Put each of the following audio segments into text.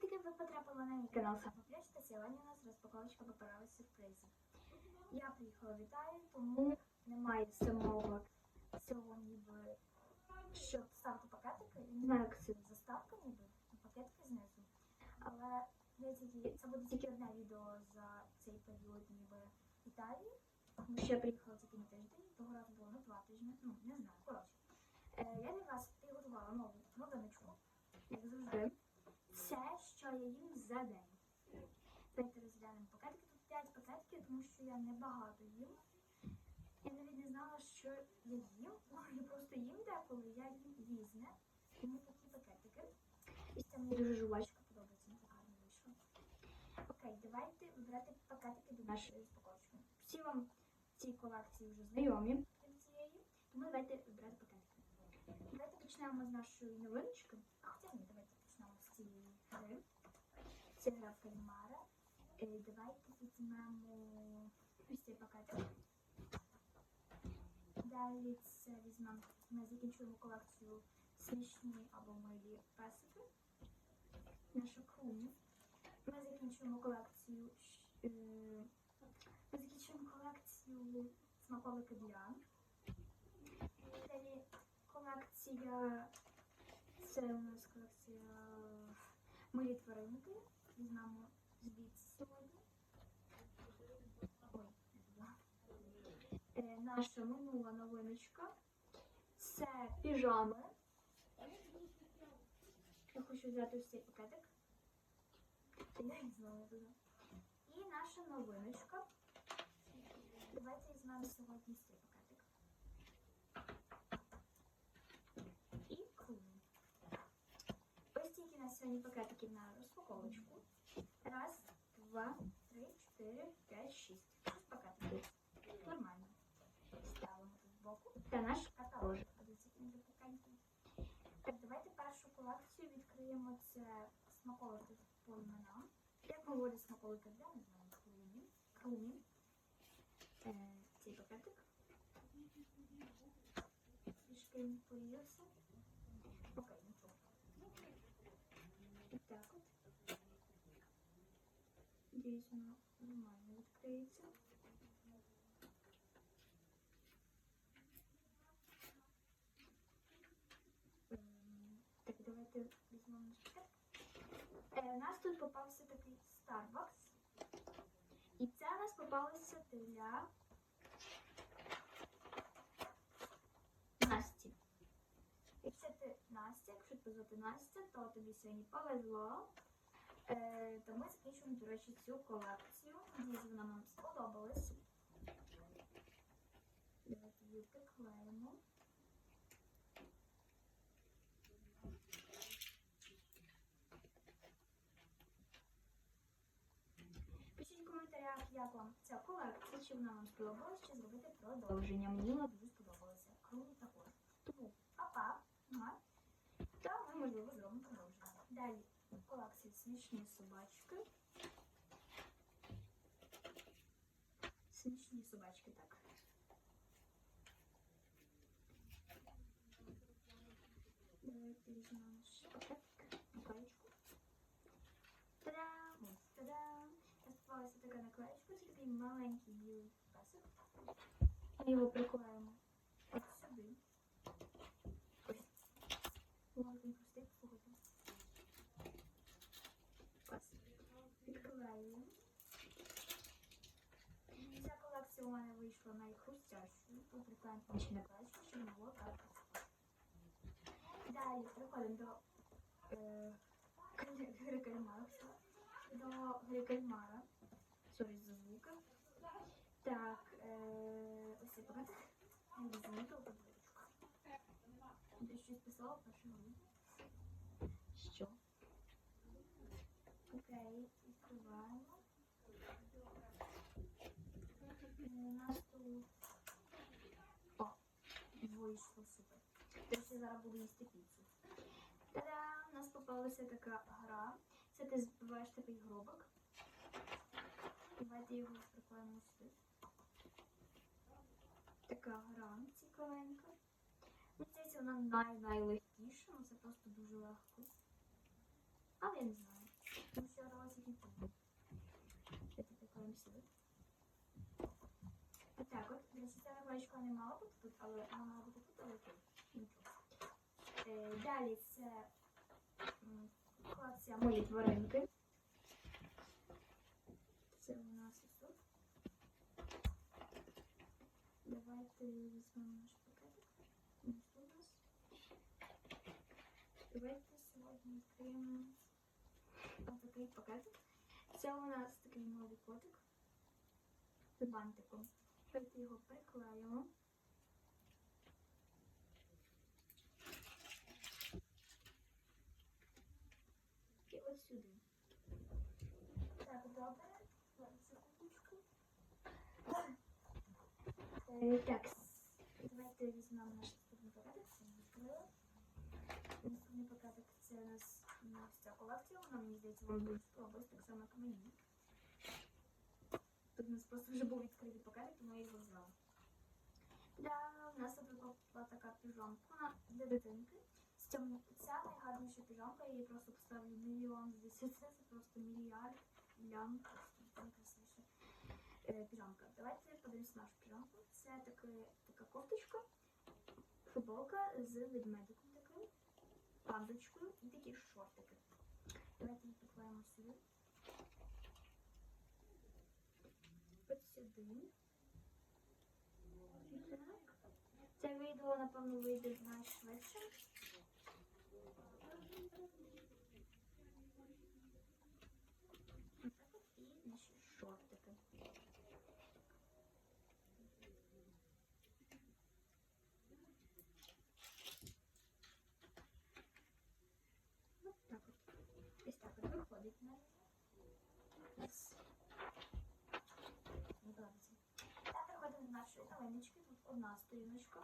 Привітки, ви потрапили на мій канал Самопляч, та сьогодні у нас розпаковочка паперових сюрпризів. Я приїхала в Італію, тому немає самого цього ніби, щоб ставити пакетики. Не знаю, як це заставка ніби, пакетики знизу. Але я тільки, це буде тільки одне відео за цей період ніби Італії. Тому що я приїхала тільки на тиждень, того разу було на два тижні, ну не знаю, коротше. Е, я для вас підготувала нову новиночку, як завжди. Це, що я їм за день. Давайте розглянемо пакетики. Тут 5 пакетиків, тому що я небагато їм. Я навіть не знала, що я їм. Я просто їм деколи, я їм різне. Тому такі пакетики. І це мені дуже жувачка подобається, мені так гарно вийшло. Окей, давайте вибирати пакетики до нашої розпаковочки. Всі вам в цій колекції вже знайомі цієї, тому давайте вибирати пакетики. Давайте почнемо з нашої новиночки. А хоча ні, давайте почнемо з цієї гри. Кальмара. Е, Давайте візьмемо ось цей пакетик. Далі це візьмемо. Ми закінчуємо колекцію смішні або милі песики. Наша крумі. Ми закінчуємо колекцію. е, Ми закінчуємо колекцію смаколики для. Далі колекція. Це у нас колекція милі тваринки. Візьмемо звідси. Ой. Е, наша минула новиночка. Це піжами. Я хочу взяти ось цей пакетик. Я не знаю туди. І наша новиночка. Давайте візьмемо сьогодні цей пакетик. І клубні. Ось тільки на розпаковочку. Раз, два, три, чотири, п'ять, шість. Шість пакетиків. Нормально. Ставимо тут збоку. Та наш запаканький. Так, давайте першу колекцію відкриємо. Це смаколики по іменам. Як ми говорять смаколики для, не знаю, крумі. Крумі. Е, цей пакетик. Трішки він порізався. Окей. І так от. Надіюсь, воно нормально відкриється. Так, давайте візьмемо наш. Е, У нас тут попався такий Starbucks. І це у нас попалося для Якщо ти Настя, якщо тебе звати Настя, то тобі сьогодні повезло. Е, то ми закінчуємо, до речі, цю колекцію. Надіюсь, вона вам сподобалась. Давайте її приклеїмо. Пишіть в коментарях, як вам ця колекція, чи вона вам сподобалась, чи зробити продовження. Мені смішні собачки. Смішні собачки, так. Давайте візьмемо наш пакетик, наклеєчку. Та-дам! Та-дам! Я сподобалася така наклеєчка, це такий маленький білий песик. Ми його приклеїмо у мене вийшла найхрустящою. Тут приклеїмо інші наклеєчки, щоб не було так. Далі переходимо до е, гри. До гри кальмара. Сорі за звуки. Так, е, ось цей пакет. Я замітила табличку. Ти щось писала перше Що? Окей, відкриваємо. Е, У нас тут... О, вийшло супер. Я зараз буду їсти піцу. Та-да! У нас попалася така гра. Це ти збиваєш такий гробик. Давайте його приклеїмо сюди. Така гра цікавенька. Здається, вона най-найлегкіша, це просто дуже легко. Але я не знаю. Тому що ролики не тут. Прикольно сюди. Отак от. Речі, не мала бути тут, але вона мала бути тут, але тут. Е, Далі це колекція мої тваринки. Це у нас ось тут. Давайте візьмемо наш пакетик. У нас. Давайте сьогодні відкриємо отакий пакетик. Це у нас такий новий котик з бантиком. Давайте його приклеїмо. І ось сюди. Так, добре. Е, Так, давайте візьмемо наш наступний пакетик. Це ми відкрили. Наступний пакетик це у нас ось ця колекція. Вона, мені здається, вам дуже сподобалась, так само, як мені. Тут у нас просто вже був відкритий пакетик, тому я його взяла. У нас тут була така піжамка для дитинки. З цьому ця найгарніша я її просто поставлю мільйон з десяти, це просто мільйон, просто найкрасивіша е. Давайте подивимось нашу піжамку. Це таки, така кофточка, футболка з ведмедиком таким, пандочкою і такі шортики. Давайте їх приклеїмо сюди. Ось сюди. Це відео, напевно, вийде найшвидше. Отак от і наші шортики. Ось так от. Ось так от виходить на Ось. Не подобається. Та переходимо до нашої новиночки. Тут одна сторіночка.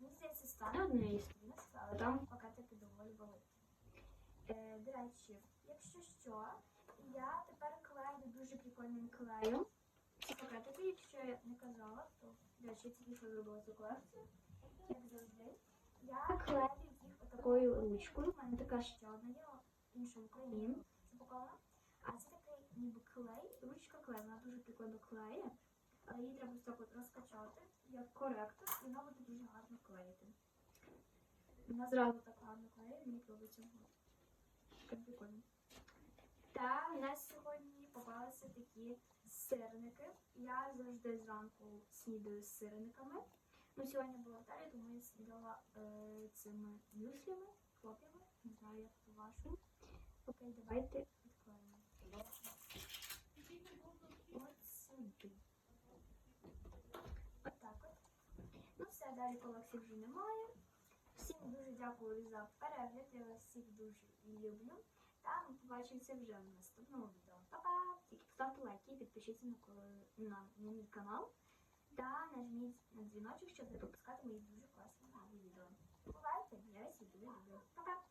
Мені здається, стане однієї сторіночки, але там пакетики доволі великі. Е, до речі, якщо що, я тепер клею дуже прикольним клеєм. Ці пакетики, якщо я не казала, то до речі, я тільки що зробила цю колекцію, як завжди. Я клею їх отакою ручкою. У мене така ще одна є, інша в Україні запакована. А це такий ніби клей, ручка клей, вона дуже прикольно клеє, але її треба так от розкачати, як коректор, і вона буде дуже гарно клеїти. Вона зразу так гарно клеє, мені подобається. Так прикольно. Та в нас сьогодні попалися такі сирники. Я завжди зранку снідаю з сирниками. Ну, сьогодні була в тому я снідала е, цими мюслями, хлоп'ями. Не знаю, як по-вашому. Окей, давайте відклеїмо. От сюди. Отак от. Ну все, далі колекції вже немає. Всім дуже дякую за перегляд. Я вас всіх дуже люблю. Та ми побачимося вже в наступному відео. Па-па! Тільки поставте лайки і підпишіться на, на, на мій канал. Та нажміть на дзвіночок, щоб не пропускати мої дуже класні відео. Бувайте, я вас дуже люблю. Па-па!